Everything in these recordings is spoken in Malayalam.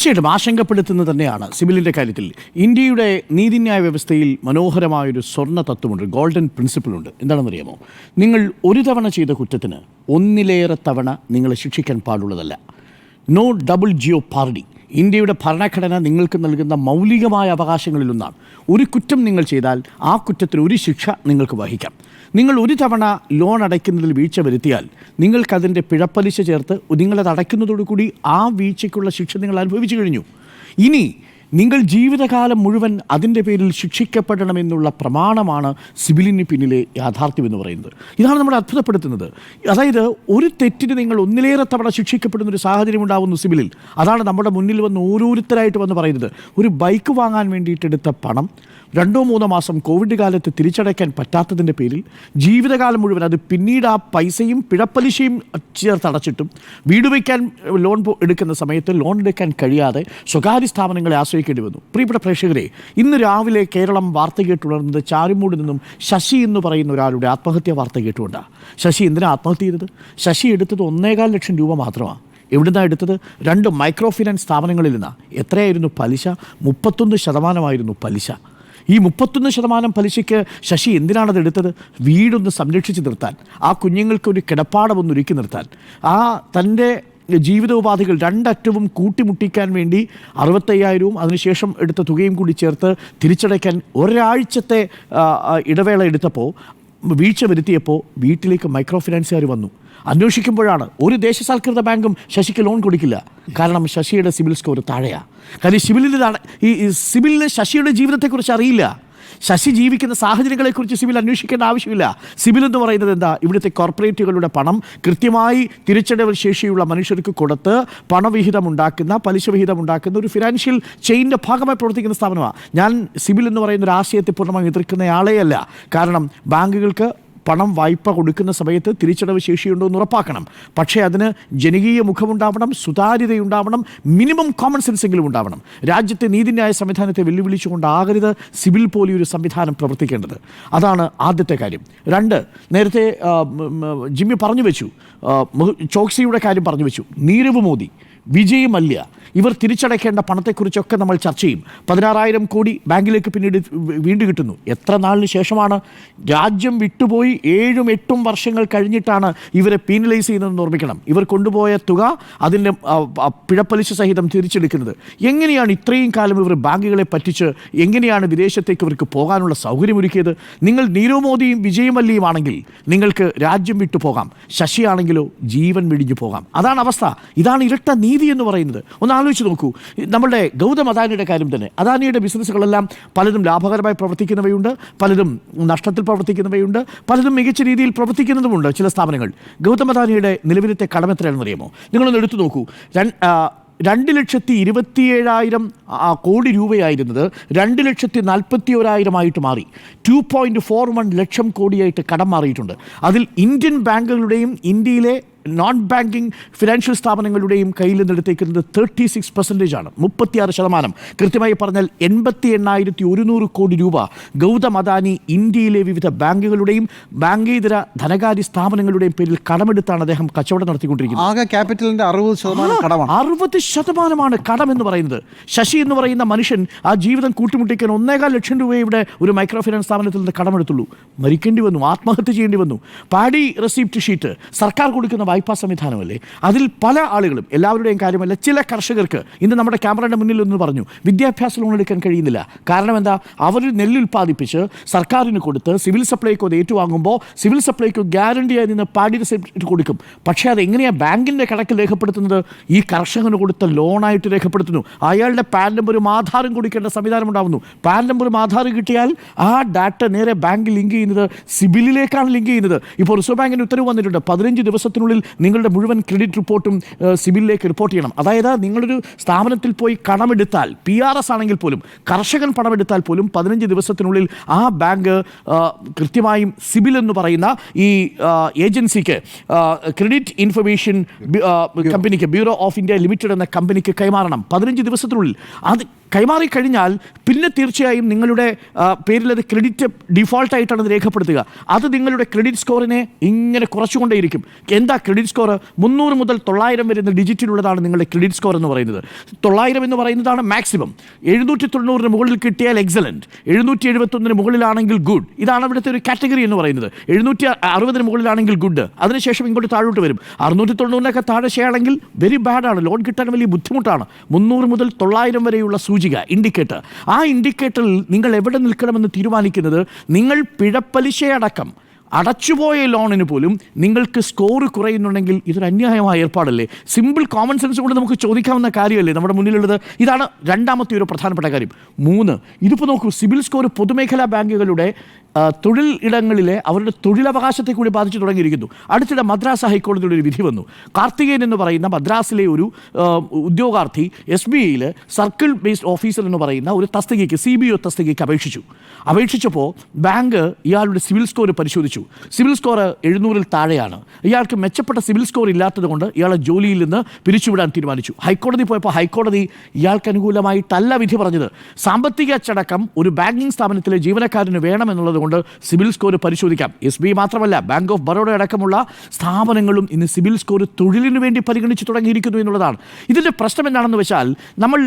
തീർച്ചയായിട്ടും ആശങ്കപ്പെടുത്തുന്നത് തന്നെയാണ് സിബിലിന്റെ കാര്യത്തിൽ. ഇന്ത്യയുടെ നീതിന്യായ വ്യവസ്ഥയിൽ മനോഹരമായൊരു സ്വർണ തത്വമുണ്ട് ഗോൾഡൻ പ്രിൻസിപ്പിൾ ഉണ്ട് എന്താണെന്നറിയാമോ? നിങ്ങൾ ഒരു തവണ ചെയ്ത കുറ്റത്തിന് ഒന്നിലേറെ തവണ നിങ്ങളെ ശിക്ഷിക്കാൻ പാടുള്ളതല്ല. നോ ഡബിൾ ജിയോ പാർഡി ഇന്ത്യയുടെ ഭരണഘടന നിങ്ങൾക്ക് നൽകുന്ന മൗലികമായ അവകാശങ്ങളിലൊന്നാണ്. ഒരു കുറ്റം നിങ്ങൾ ചെയ്താൽ ആ കുറ്റത്തിന് ഒരു ശിക്ഷ നിങ്ങൾക്ക് വഹിക്കാം. നിങ്ങൾ ഒരു തവണ ലോൺ അടയ്ക്കുന്നതിൽ വീഴ്ച വരുത്തിയാൽ നിങ്ങൾക്കതിന്റെ പിഴപ്പലിശ ചേർത്ത് നിങ്ങളത് അടയ്ക്കുന്നതോടുകൂടി ആ വീഴ്ചയ്ക്കുള്ള ശിക്ഷ നിങ്ങൾ അനുഭവിച്ചു കഴിഞ്ഞു. ഇനി നിങ്ങൾ ജീവിതകാലം മുഴുവൻ അതിന്റെ പേരിൽ ശിക്ഷിക്കപ്പെടണമെന്നുള്ള പ്രമാണമാണ് സിബിലിന് പിന്നിലെ യാഥാർത്ഥ്യം എന്ന് പറയുന്നത്. ഇതാണ് നമ്മളെ അത്ഭുതപ്പെടുത്തുന്നത്. അതായത് ഒരു തെറ്റിന് നിങ്ങൾ ഒന്നിലേറെ തവണ ശിക്ഷിക്കപ്പെടുന്ന ഒരു സാഹചര്യം ഉണ്ടാകുന്നു സിബിലിൽ. അതാണ് നമ്മുടെ മുന്നിൽ വന്ന് ഓരോരുത്തരായിട്ട് വന്ന് പറയുന്നത്. ഒരു ബൈക്ക് വാങ്ങാൻ വേണ്ടിയിട്ടെടുത്ത പണം രണ്ടോ മൂന്നോ മാസം കോവിഡ് കാലത്ത് തിരിച്ചടയ്ക്കാൻ പറ്റാത്തതിന്റെ പേരിൽ ജീവിതകാലം മുഴുവൻ അത് പിന്നീട് ആ പൈസയും പിഴപ്പലിശയും ചേർത്ത് അടച്ചിട്ടും വീട് വയ്ക്കാൻ ലോൺ എടുക്കുന്ന സമയത്ത് ലോൺ എടുക്കാൻ കഴിയാതെ സ്വകാര്യ സ്ഥാപനങ്ങളെ ആശ്രയിക്കേണ്ടി വന്നു. പ്രിയപ്പെട്ട പ്രേക്ഷകരെ ഇന്ന് രാവിലെ കേരളം വാർത്ത കേട്ടുണർന്നത് ചാരുമൂട് നിന്നും ശശി എന്ന് പറയുന്ന ഒരാളുടെ ആത്മഹത്യാ വാർത്ത കേട്ടുകൊണ്ടാണ് ശശി എന്തിനാണ് ആത്മഹത്യ ചെയ്തത്? ശശി എടുത്തത് ഒന്നേകാൽ ലക്ഷം രൂപ മാത്രമാണ് എവിടുന്നാണ് എടുത്തത്? രണ്ട് മൈക്രോ ഫിനാൻസ് സ്ഥാപനങ്ങളിൽ നിന്നാണ് എത്രയായിരുന്നു പലിശ? മുപ്പത്തൊന്ന് ശതമാനമായിരുന്നു പലിശ. ഈ മുപ്പത്തൊന്ന് ശതമാനം പലിശയ്ക്ക് ശശി എന്തിനാണത് എടുത്തത്? വീടൊന്ന് സംരക്ഷിച്ച് നിർത്താൻ. ആ കുഞ്ഞുങ്ങൾക്ക് ഒരു കിടപ്പാടം ഒന്ന് ഒരുക്കി നിർത്താൻ. ആ തന്റെ ജീവിതോപാധികൾ രണ്ടറ്റവും കൂട്ടിമുട്ടിക്കാൻ വേണ്ടി അറുപത്തയ്യായിരവും അതിനുശേഷം എടുത്ത തുകയും കൂടി ചേർത്ത് തിരിച്ചടയ്ക്കാൻ ഒരാഴ്ചത്തെ ഇടവേള എടുത്തപ്പോൾ വീഴ്ച വരുത്തിയപ്പോൾ വീട്ടിലേക്ക് മൈക്രോ ഫിനാൻസുകാർ വന്നു. അന്വേഷിക്കുമ്പോഴാണ് ഒരു ദേശസാൽകൃത ബാങ്കും ശശിക്ക് ലോൺ കൊടുക്കില്ല. കാരണം ശശിയുടെ സിബിൽ സ്കോർ താഴെയാണ് കാര്യം സിബിലിന്റെ ഈ സിബിലിന് ശശിയുടെ ജീവിതത്തെക്കുറിച്ച് അറിയില്ല. ശശി ജീവിക്കുന്ന സാഹചര്യങ്ങളെക്കുറിച്ച് സിബിൽ അന്വേഷിക്കേണ്ട ആവശ്യമില്ല. സിബിൽ എന്ന് പറയുന്നത് എന്താ? ഇവിടുത്തെ കോർപ്പറേറ്റുകളുടെ പണം കൃത്യമായി തിരിച്ചടവ് ശേഷിയുള്ള മനുഷ്യർക്ക് കൊടുത്ത് പണവിഹിതം ഉണ്ടാക്കുന്ന പലിശ വിഹിതം ഉണ്ടാക്കുന്ന ഒരു ഫിനാൻഷ്യൽ ചെയിന്റെ ഭാഗമായി പ്രവർത്തിക്കുന്ന സ്ഥാപനമാണ് ഞാൻ സിബിൽ എന്ന് പറയുന്ന ഒരു ആശയത്തെ പൂർണമായി എതിർക്കുന്നയാളെയല്ല. കാരണം ബാങ്കുകൾക്ക് പണം വായ്പ കൊടുക്കുന്ന സമയത്ത് തിരിച്ചടവ് ശേഷിയുണ്ടോ എന്ന് ഉറപ്പാക്കണം. പക്ഷേ അതിന് ജനകീയ മുഖമുണ്ടാവണം സുതാര്യതയുണ്ടാവണം മിനിമം കോമൺ സെൻസ് എങ്കിലും ഉണ്ടാവണം. രാജ്യത്തെ നീതിന്യായ സംവിധാനത്തെ വെല്ലുവിളിച്ചുകൊണ്ടാകരുത് സിവിൽ പോലെ ഒരു സംവിധാനം പ്രവർത്തിക്കേണ്ടത്. അതാണ് ആദ്യത്തെ കാര്യം. രണ്ട് നേരത്തെ ജിമ്മി പറഞ്ഞു വെച്ചു. ചോക്സിയുടെ കാര്യം പറഞ്ഞു വെച്ചു. നീരവ് മോദി വിജയ് മല്യ ഇവർ തിരിച്ചടയ്ക്കേണ്ട പണത്തെക്കുറിച്ചൊക്കെ നമ്മൾ ചർച്ച ചെയ്യും. പതിനാറായിരം കോടി ബാങ്കിലേക്ക് പിന്നീട് വീണ്ടും കിട്ടുന്നു. എത്ര നാളിന് ശേഷമാണ് രാജ്യം വിട്ടുപോയി ഏഴും എട്ടും വർഷങ്ങൾ കഴിഞ്ഞിട്ടാണ് ഇവരെ പീനലൈസ് ചെയ്യുന്നതെന്ന് ഓർമ്മിക്കണം. ഇവർ കൊണ്ടുപോയ തുക അതിന്റെ പിഴപ്പലിശ സഹിതം തിരിച്ചെടുക്കുന്നത്. എങ്ങനെയാണ് ഇത്രയും കാലം ഇവർ ബാങ്കുകളെ പറ്റിച്ച് എങ്ങനെയാണ് വിദേശത്തേക്ക് ഇവർക്ക് പോകാനുള്ള സൗകര്യമൊരുക്കിയത്? നിങ്ങൾ നീരവ് മോദിയും വിജയ് ആണെങ്കിൽ നിങ്ങൾക്ക് രാജ്യം വിട്ടു പോകാം. ശശിയാണെങ്കിലോ ജീവൻ വെടിഞ്ഞു പോകാം. അതാണ് അവസ്ഥ. ഇതാണ് ഇരട്ട നീതി എന്ന് പറയുന്നത്. ഒന്ന് ആലോചിച്ച് നോക്കൂ. നമ്മളുടെ ഗൗതം അദാനിയുടെ കാര്യം തന്നെ. അദാനിയുടെ ബിസിനസ്സുകളെല്ലാം പലരും ലാഭകരമായി പ്രവർത്തിക്കുന്നവയുണ്ട് പലരും നഷ്ടത്തിൽ പ്രവർത്തിക്കുന്നവയുണ്ട് പലരും മികച്ച രീതിയിൽ പ്രവർത്തിക്കുന്നതുമുണ്ട് ചില സ്ഥാപനങ്ങൾ. ഗൗതം അദാനിയുടെ നിലവിലത്തെ കടം എത്രയാണെന്ന് അറിയാമോ? നിങ്ങളൊന്ന് എടുത്തു നോക്കൂ. രണ്ട് ലക്ഷത്തി ഇരുപത്തിയേഴായിരം കോടി രൂപയായിരുന്നത് രണ്ട് ലക്ഷത്തി നാൽപ്പത്തി ഒരായിരമായിട്ട് മാറി. ടു പോയിന്റ് ഫോർ വൺ ലക്ഷം കോടിയായിട്ട് കടം മാറിയിട്ടുണ്ട്. അതിൽ ഇന്ത്യൻ ബാങ്കുകളുടെയും ഇന്ത്യയിലെ നോൺ ബാങ്കിങ് ഫിനാൻഷ്യൽ സ്ഥാപനങ്ങളുടെയും കയ്യിൽ നിന്ന് എടുത്തേക്കുന്നത് തേർട്ടി സിക്സ് പെർസെന്റേജ് ആണ്. മുപ്പത്തിയാറ് ശതമാനം. കൃത്യമായി പറഞ്ഞാൽ എൺപത്തി എണ്ണായിരത്തി ഒരുന്നൂറ് കോടി രൂപ ഗൗതം അദാനി ഇന്ത്യയിലെ വിവിധ ബാങ്കുകളുടെയും ബാങ്കേതര ധനകാര്യ സ്ഥാപനങ്ങളുടെയും പേരിൽ കടമെടുത്താണ് അദ്ദേഹം കച്ചവടം നടത്തിക്കൊണ്ടിരിക്കുന്നത്. ആകെ ക്യാപിറ്റലിന്റെ അറുപത് ശതമാനം കടമാണ്. അറുപത് ശതമാനമാണ് കടം എന്ന് പറയുന്നത്. ശശി എന്ന് പറയുന്ന മനുഷ്യൻ ആ ജീവിതം കൂട്ടിമുട്ടിക്കാൻ ഒന്നേകാൽ ലക്ഷം രൂപയുടെ ഒരു മൈക്രോ ഫിനാൻസ് സ്ഥാപനത്തിൽ നിന്ന് കടമെടുത്തുള്ളൂ. മരിക്കേണ്ടി വന്നു ആത്മഹത്യ ചെയ്യേണ്ടി വന്നു. പാടി റെസിപ്റ്റ് ഷീറ്റ് സർക്കാർ കൊടുക്കുന്ന വായ്പാ സംവിധാനമല്ലേ? അതിൽ പല ആളുകളും എല്ലാവരുടെയും കാര്യമല്ല ചില കർഷകർക്ക് ഇന്ന് നമ്മുടെ ക്യാമറയുടെ മുന്നിൽ ഒന്ന് പറഞ്ഞു വിദ്യാഭ്യാസ ലോൺ എടുക്കാൻ കഴിയുന്നില്ല. കാരണം എന്താ? അവർ നെല്ല് ഉൽപ്പാദിപ്പിച്ച് സർക്കാരിന് കൊടുത്ത് സിവിൽ സപ്ലൈക്ക് അത് ഏറ്റുവാങ്ങുമ്പോൾ സിവിൽ സപ്ലൈക്കോ ഗ്യാരണ്ടിയായി നിന്ന് പാടി സർട്ടിഫിക്കറ്റ് കൊടുക്കും. പക്ഷേ അത് എങ്ങനെയാണ് ബാങ്കിന്റെ കണക്കിൽ രേഖപ്പെടുത്തുന്നത്? ഈ കർഷകന് കൊടുത്ത ലോണായിട്ട് രേഖപ്പെടുത്തുന്നു. അയാളുടെ പാൻ നമ്പറും ആധാരം കൊടുക്കേണ്ട സംവിധാനം ഉണ്ടാകുന്നു പാൻ നമ്പറും ആധാരം കിട്ടിയാൽ ആ ഡാറ്റ നേരെ ബാങ്ക് ലിങ്ക് ചെയ്യുന്നത് സിബിലിലേക്കാണ് ലിങ്ക് ചെയ്യുന്നത്. ഇപ്പോൾ റിസർവ് ബാങ്കിന്റെ ഉത്തരവ് വന്നിട്ടുണ്ട്. പതിനഞ്ച് ദിവസത്തിനുള്ളിൽ നിങ്ങളുടെ മുഴുവൻ ക്രെഡിറ്റ് റിപ്പോർട്ടും സിബിലിലേക്ക് റിപ്പോർട്ട് ചെയ്യണം. അതായത് നിങ്ങളൊരു സ്ഥാപനത്തിൽ പോയി കടമെടുത്താൽ പി ആർ എസ് ആണെങ്കിൽ പോലും കർഷകൻ പണമെടുത്താൽ പോലും പതിനഞ്ച് ദിവസത്തിനുള്ളിൽ ആ ബാങ്ക് കൃത്യമായും സിബിൽ എന്ന് പറയുന്ന ഈ ഏജൻസിക്ക് ക്രെഡിറ്റ് ഇൻഫർമേഷൻ കമ്പനിക്ക് ബ്യൂറോ ഓഫ് ഇന്ത്യ ലിമിറ്റഡ് എന്ന കമ്പനിക്ക് കൈമാറണം. പതിനഞ്ച് ദിവസത്തിനുള്ളിൽ. അത് കൈമാറി കഴിഞ്ഞാൽ പിന്നെ തീർച്ചയായും നിങ്ങളുടെ പേരിലത് ക്രെഡിറ്റ് ഡിഫോൾട്ടായിട്ടാണ് അത് രേഖപ്പെടുത്തുക. അത് നിങ്ങളുടെ ക്രെഡിറ്റ് സ്കോറിനെ ഇങ്ങനെ കുറച്ചുകൊണ്ടേയിരിക്കും. എന്താ ക്രെഡിറ്റ് സ്കോർ മുന്നൂറ് മുതൽ തൊള്ളായിരം വരുന്ന ഡിജിറ്റിലുള്ളതാണ് നിങ്ങളുടെ ക്രെഡിറ്റ് സ്കോർ എന്ന് പറയുന്നത്. തൊള്ളായിരം എന്ന് പറയുന്നതാണ് മാക്സിമം. എഴുന്നൂറ്റി തൊണ്ണൂറിന് മുകളിൽ കിട്ടിയാൽ എക്സലന്റ്. എഴുന്നൂറ്റി എഴുപത്തൊന്നിന് മുകളിലാണെങ്കിൽ ഗുഡ്. ഇതാണ് അവിടുത്തെ ഒരു കാറ്റഗറി എന്ന് പറയുന്നത്. എഴുന്നൂറ്റി അറുപതിന് മുകളിലാണെങ്കിൽ ഗുഡ്. അതിനുശേഷം ഇങ്ങോട്ട് താഴോട്ട് വരും. അറുന്നൂറ്റി തൊണ്ണൂറിനൊക്കെ താഴെ ആണെങ്കിൽ വെരി ബാഡാണ് ലോൺ കിട്ടാൻ വലിയ ബുദ്ധിമുട്ടാണ്. മുന്നൂറ് മുതൽ തൊള്ളായിരം വരെയുള്ള സൂചിക ഇൻഡിക്കേറ്റർ ആ ഇൻഡിക്കേറ്ററിൽ നിങ്ങൾ എവിടെ നിൽക്കണമെന്ന് തീരുമാനിക്കുന്നത് നിങ്ങൾ പിഴപ്പലിശയടക്കം അടച്ചുപോയ ലോണിന് പോലും നിങ്ങൾക്ക് സ്കോർ കുറയുന്നുണ്ടെങ്കിൽ ഇതൊരു അന്യായമായ ഏർപ്പാടല്ലേ? സിമ്പിൾ കോമൺ സെൻസ് കൊണ്ട് നമുക്ക് ചോദിക്കാവുന്ന കാര്യമല്ലേ നമ്മുടെ മുന്നിലുള്ളത്? ഇതാണ് രണ്ടാമത്തെ ഒരു പ്രധാനപ്പെട്ട കാര്യം. മൂന്ന് ഇതിപ്പോൾ നോക്കൂ സിബിൽ സ്കോർ പൊതുമേഖലാ ബാങ്കുകളുടെ തൊഴിൽ ഇടങ്ങളിലെ അവരുടെ തൊഴിലവകാശത്തെ കൂടി ബാധിച്ചു തുടങ്ങിയിരിക്കുന്നു. അടുത്തിടെ മദ്രാസ് ഹൈക്കോടതിയുടെ ഒരു വിധി വന്നു. കാർത്തികേയൻ എന്ന് പറയുന്ന മദ്രാസിലെ ഒരു ഉദ്യോഗാർത്ഥി എസ് ബി ഐയിൽ സർക്കിൾ ബേസ്ഡ് ഓഫീസർ എന്ന് പറയുന്ന ഒരു തസ്തികയ്ക്ക് സി ബി ഒ തസ്തികയ്ക്ക് അപേക്ഷിച്ചു. അപേക്ഷിച്ചപ്പോൾ ബാങ്ക് ഇയാളുടെ സിവിൽ സ്കോർ പരിശോധിച്ചു. സിവിൽ സ്കോർ എഴുന്നൂറിൽ താഴെയാണ്. ഇയാൾക്ക് മെച്ചപ്പെട്ട സിവിൽ സ്കോർ ഇല്ലാത്തതുകൊണ്ട് ഇയാളെ ജോലിയിൽ നിന്ന് പിരിച്ചുവിടാൻ തീരുമാനിച്ചു. ഹൈക്കോടതി പോയപ്പോൾ ഹൈക്കോടതി ഇയാൾക്ക് അനുകൂലമായിട്ടല്ല വിധി പറഞ്ഞത്. സാമ്പത്തിക അച്ചടക്കം ഒരു ബാങ്കിംഗ് സ്ഥാപനത്തിലെ ജീവനക്കാരന് വേണമെന്നുള്ളത് കൊണ്ട് സിബിൽ സ്കോർ പരിശോധിക്കാം. എസ് ബി മാത്രമല്ല ബാങ്ക് ഓഫ് ബറോഡ അടക്കമുള്ള സ്ഥാപനങ്ങളും ഇന്ന് സിബിൽ സ്കോർ തൊഴിലിന് വേണ്ടി പരിഗണിച്ച് തുടങ്ങിയിരിക്കുന്നു എന്നുള്ളതാണ്. ഇതിന്റെ പ്രശ്നം എന്താണെന്ന് വെച്ചാൽ നമ്മൾ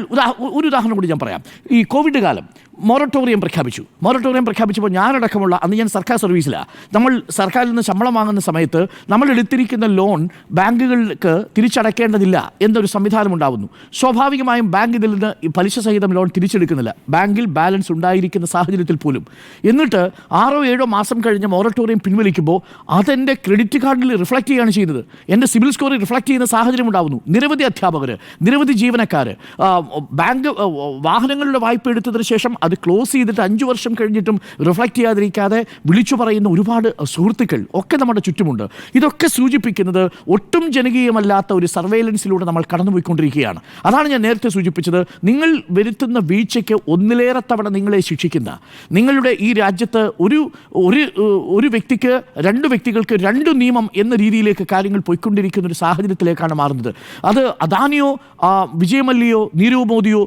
ഒരു ഉദാഹരണം കൂടി ഞാൻ പറയാം. ഈ കോവിഡ് കാലം മൊറട്ടോറിയം പ്രഖ്യാപിച്ചു. മൊറട്ടോറിയം പ്രഖ്യാപിച്ചപ്പോൾ ഞാനടക്കമുള്ള അന്ന് ഞാൻ സർക്കാർ സർവീസിലാണ് നമ്മൾ സർക്കാരിൽ നിന്ന് ശമ്പളം വാങ്ങുന്ന സമയത്ത് നമ്മൾ എടുത്തിരിക്കുന്ന ലോൺ ബാങ്കുകൾക്ക് തിരിച്ചടയ്ക്കേണ്ടതില്ല എന്നൊരു സംവിധാനം ഉണ്ടാവുന്നു. സ്വാഭാവികമായും ബാങ്ക് ഇതിൽ നിന്ന് പലിശ സഹിതം ലോൺ തിരിച്ചെടുക്കുന്നില്ല. ബാങ്കിൽ ബാലൻസ് ഉണ്ടായിരിക്കുന്ന സാഹചര്യത്തിൽ പോലും. എന്നിട്ട് ആറോ ഏഴോ മാസം കഴിഞ്ഞ് മൊറട്ടോറിയം പിൻവലിക്കുമ്പോൾ അതെന്റെ ക്രെഡിറ്റ് കാർഡിൽ റിഫ്ലക്റ്റ് ചെയ്യുകയാണ് ചെയ്യുന്നത് എന്റെ സിവിൽ സ്കോറിൽ റിഫ്ലക്റ്റ് ചെയ്യുന്ന സാഹചര്യം ഉണ്ടാകുന്നു നിരവധി അധ്യാപകർ നിരവധി ജീവനക്കാർ ബാങ്ക് വാഹനങ്ങളുടെ വായ്പ എടുത്തതിന് ശേഷം അത് ക്ലോസ് ചെയ്തിട്ട് അഞ്ച് വർഷം കഴിഞ്ഞിട്ടും റിഫ്ലക്റ്റ് ചെയ്യാതിരിക്കാതെ വിളിച്ചു പറയുന്ന ഒരുപാട് സുഹൃത്തുക്കൾ ഒക്കെ നമ്മുടെ ചുറ്റുമുണ്ട്. ഇതൊക്കെ സൂചിപ്പിക്കുന്നത് ഒട്ടും ജനകീയമല്ലാത്ത ഒരു സർവേലൻസിലൂടെ നമ്മൾ കടന്നുപോയിക്കൊണ്ടിരിക്കുകയാണ്. അതാണ് ഞാൻ നേരത്തെ സൂചിപ്പിച്ചത്. നിങ്ങൾ വരുത്തുന്ന വീഴ്ചയ്ക്ക് ഒന്നിലേറെ തവണ നിങ്ങളെ ശിക്ഷിക്കുന്ന നിങ്ങളുടെ ഈ രാജ്യത്ത് ഒരു ഒരു ഒരു വ്യക്തിക്ക് രണ്ട് വ്യക്തികൾക്ക് രണ്ട് നിയമം എന്ന രീതിയിലേക്ക് കാര്യങ്ങൾ പോയിക്കൊണ്ടിരിക്കുന്ന ഒരു സാഹചര്യത്തിലേക്കാണ് മാറുന്നത്. അത് അദാനിയോ വിജയമല്ലിയോ നീരവ് മോദിയോ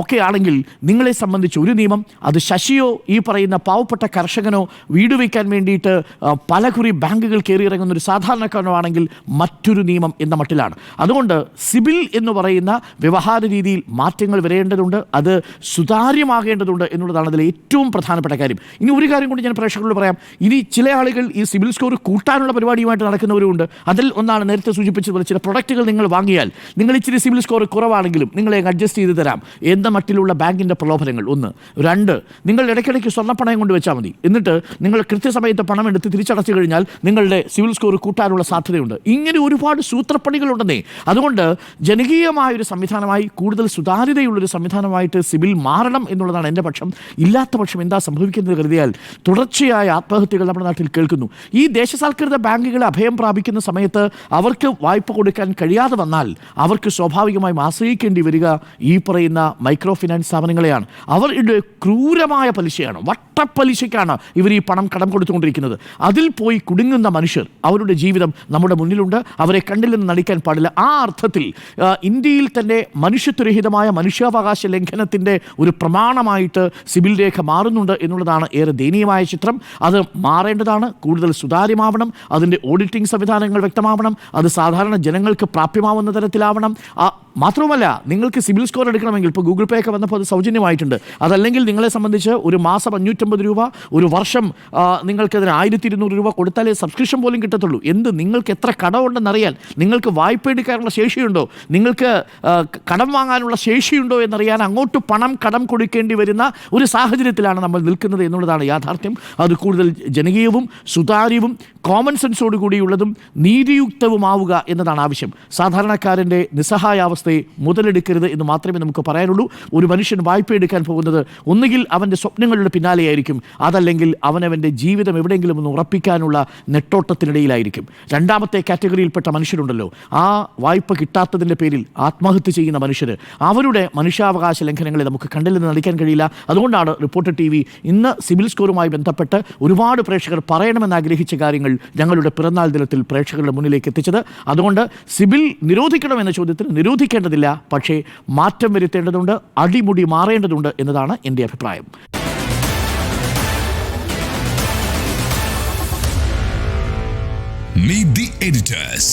ഒക്കെ ആണെങ്കിൽ നിങ്ങളെ സംബന്ധിച്ച് ഒരു നിയമം അത് ശശിയോ ഈ പറയുന്ന പാവപ്പെട്ട കർഷകനോ വീട് വയ്ക്കാൻ വേണ്ടിയിട്ട് പല കുറി ബാങ്കുകൾ കയറിയിറങ്ങുന്ന ഒരു സാധാരണക്കാരനോ ആണെങ്കിൽ മറ്റൊരു നിയമം എന്ന മട്ടിലാണ്. അതുകൊണ്ട് സിബിൽ എന്ന് പറയുന്ന വ്യവഹാര രീതിയിൽ മാറ്റങ്ങൾ വരേണ്ടതുണ്ട് അത് സുതാര്യമാകേണ്ടതുണ്ട് എന്നുള്ളതാണ് അതിൽ ഏറ്റവും പ്രധാനപ്പെട്ട കാര്യം. ഇനി ഒരു കാര്യം കൂടി ഞാൻ പ്രേക്ഷകരോട് പറയാം. ഇനി ചില ആളുകൾ ഈ സിവിൽ സ്കോർ കൂട്ടാനുള്ള പരിപാടിയുമായിട്ട് നടക്കുന്നവരുണ്ട് അതിൽ ഒന്നാണ് നേരത്തെ സൂചിപ്പിച്ചതുപോലെ ചില പ്രൊഡക്റ്റുകൾ നിങ്ങൾ വാങ്ങിയാൽ നിങ്ങൾ ഇച്ചിരി സിവിൽ സ്കോർ കുറവാണെങ്കിലും നിങ്ങളെ അഡ്ജസ്റ്റ് ചെയ്ത് തരാം. എന്ത മട്ടിലുള്ള ബാങ്കിന്റെ പ്രലോഭനങ്ങൾ? ഒന്ന്. രണ്ട് നിങ്ങൾ ഇടയ്ക്കിടയ്ക്ക് സ്വർണപ്പണയം കൊണ്ട് വെച്ചാൽ മതി. എന്നിട്ട് നിങ്ങൾ കൃത്യസമയത്ത് പണം എടുത്ത് തിരിച്ചടച്ചു കഴിഞ്ഞാൽ നിങ്ങളുടെ സിവിൽ സ്കോർ കൂട്ടാനുള്ള സാധ്യതയുണ്ട്. ഇങ്ങനെ ഒരുപാട് സൂത്രപ്പണികളുണ്ടെന്നേ. അതുകൊണ്ട് ജനകീയമായ ഒരു സംവിധാനമായി കൂടുതൽ സുതാര്യതയുള്ളൊരു സംവിധാനമായിട്ട് സിവിൽ മാറണം എന്നുള്ളതാണ് എന്റെ പക്ഷം. ഇല്ലാത്ത പക്ഷം എന്താ സംഭവിക്കുന്നത് കരുതിയാൽ തുടർച്ചയായ ആത്മഹത്യകൾ നമ്മുടെ നാട്ടിൽ കേൾക്കുന്നു. ഈ ദേശസാൽകൃത ബാങ്കുകൾ അഭയം പ്രാപിക്കുന്ന സമയത്ത് അവർക്ക് വായ്പ കൊടുക്കാൻ കഴിയാതെ വന്നാൽ അവർക്ക് സ്വാഭാവികമായും ആശ്രയിക്കേണ്ടി വരിക ഈ പറയുന്ന മൈക്രോ ഫിനാൻസ് സ്ഥാപനങ്ങളെയാണ്. അവരുടെ ക്രൂരമായ പലിശയാണ് വട്ടപ്പലിശയ്ക്കാണ് ഇവർ ഈ പണം കടം കൊടുത്തുകൊണ്ടിരിക്കുന്നത്. അതിൽ പോയി കുടുങ്ങുന്ന മനുഷ്യർ അവരുടെ ജീവിതം നമ്മുടെ മുന്നിലുണ്ട്. അവരെ കണ്ടില്ലെന്ന് നടിക്കാൻ പാടില്ല. ആ അർത്ഥത്തിൽ ഇന്ത്യയിൽ തന്നെ മനുഷ്യത്വരഹിതമായ മനുഷ്യാവകാശ ലംഘനത്തിന്റെ ഒരു പ്രമാണമായിട്ട് സിവിൽ രേഖ മാറുന്നുണ്ട് എന്നുള്ളതാണ് ഏറെ ദയനീയമായ ചിത്രം. അത് മാറേണ്ടതാണ് കൂടുതൽ സുതാര്യമാവണം അതിന്റെ ഓഡിറ്റിംഗ് സംവിധാനങ്ങൾ വ്യക്തമാവണം അത് സാധാരണ ജനങ്ങൾക്ക് പ്രാപ്യമാവുന്ന തരത്തിലാവണം. ആ, മാത്രവുമല്ല നിങ്ങൾക്ക് സിബിൽ സ്കോർ എടുക്കണമെങ്കിൽ ഇപ്പോൾ ഗൂഗിൾ പേ ഒക്കെ വന്നപ്പോൾ അത് സൗജന്യമായിട്ടുണ്ട്. അതല്ലെങ്കിൽ നിങ്ങളെ സംബന്ധിച്ച് ഒരു മാസം അഞ്ഞൂറ്റമ്പത് രൂപ ഒരു വർഷം നിങ്ങൾക്കതിന് ആയിരത്തി ഇരുന്നൂറ് രൂപ കൊടുത്താലേ സബ്സ്ക്രിപ്ഷൻ പോലും കിട്ടത്തുള്ളൂ. എന്ത്? നിങ്ങൾക്ക് എത്ര കടമുണ്ടെന്നറിയാൻ നിങ്ങൾക്ക് വായ്പ എടുക്കാനുള്ള ശേഷിയുണ്ടോ? നിങ്ങൾക്ക് കടം വാങ്ങാനുള്ള ശേഷിയുണ്ടോ എന്നറിയാൻ അങ്ങോട്ട് പണം കടം കൊടുക്കേണ്ടി വരുന്ന ഒരു സാഹചര്യത്തിലാണ് നമ്മൾ നിൽക്കുന്നത് എന്നുള്ളതാണ് യാഥാർത്ഥ്യം. അത് കൂടുതൽ ജനകീയവും സുതാര്യവും കോമൺ സെൻസോട് കൂടിയുള്ളതും നീതിയുക്തവുമാവുക എന്നതാണ് ആവശ്യം. സാധാരണക്കാരന്റെ നിസ്സഹായാവസ്ഥയെ മുതലെടുക്കരുത് എന്ന് മാത്രമേ നമുക്ക് പറയാനുള്ളൂ. ഒരു മനുഷ്യൻ വായ്പ എടുക്കാൻ പോകുന്നത് ഒന്നുകിൽ അവന്റെ സ്വപ്നങ്ങളുടെ പിന്നാലെയായിരിക്കും. അതല്ലെങ്കിൽ അവനവന്റെ ജീവിതം എവിടെയെങ്കിലും ഒന്ന് ഉറപ്പിക്കാനുള്ള നെട്ടോട്ടത്തിനിടയിലായിരിക്കും. രണ്ടാമത്തെ കാറ്റഗറിയിൽപ്പെട്ട മനുഷ്യരുണ്ടല്ലോ. ആ വായ്പ കിട്ടാത്തതിന്റെ പേരിൽ ആത്മഹത്യ ചെയ്യുന്ന മനുഷ്യർ അവരുടെ മനുഷ്യാവകാശ ലംഘനങ്ങളെ നമുക്ക് കണ്ടില്ലെന്ന് നടിക്കാൻ കഴിയില്ല. അതുകൊണ്ടാണ് റിപ്പോർട്ടർ ടി വി ഇന്ന് സിവിൽ സ്കോറുമായി ബന്ധപ്പെട്ട് ഒരുപാട് പ്രേക്ഷകർ പറയണമെന്ന് ആഗ്രഹിച്ച കാര്യങ്ങൾ ഞങ്ങളുടെ പിറന്നാൾ ദിനത്തിൽ പ്രേക്ഷകരുടെ മുന്നിലേക്ക് എത്തിച്ചത്. അതുകൊണ്ട് സിബിൽ നിരോധിക്കണം എന്ന ചോദ്യത്തിന് നിരോധിക്കാൻ എതിർക്കേണ്ടതില്ല പക്ഷേ മാറ്റം വരുത്തേണ്ടതുണ്ട് അടിമുടി മാറേണ്ടതുണ്ട് എന്നതാണ് എന്റെ അഭിപ്രായം Meet the editors.